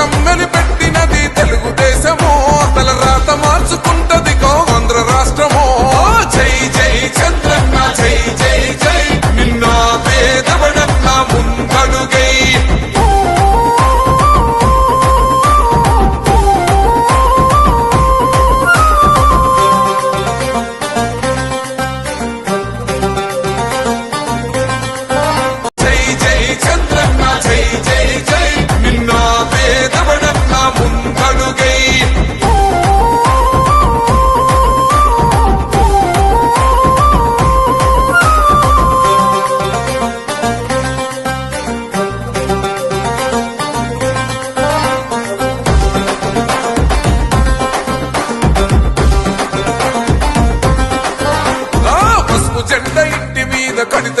ఓరమి సమ్మెని పెట్టినది తెలుగుదేశము. తల రాత మార్చుకుంటది గో ఆంధ్ర రాష్ట్రము. జై జై చంద్రన్న జై జై జై. నిన్న పేదవడన్న ముందడుగై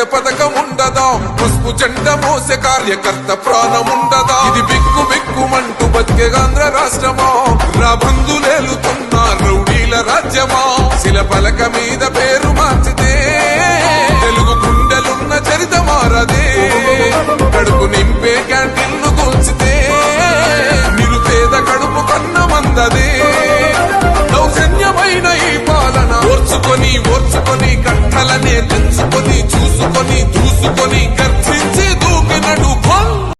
పెద్ద పథకం ఉండదా? పసుపు జెండ మోసే కార్యకర్త ప్రాణం ఉండదా? ఇది బిక్కు బిక్కుమంటూ బతికే ఆంధ్ర రాష్ట్రమా? సిబ్బని కర్త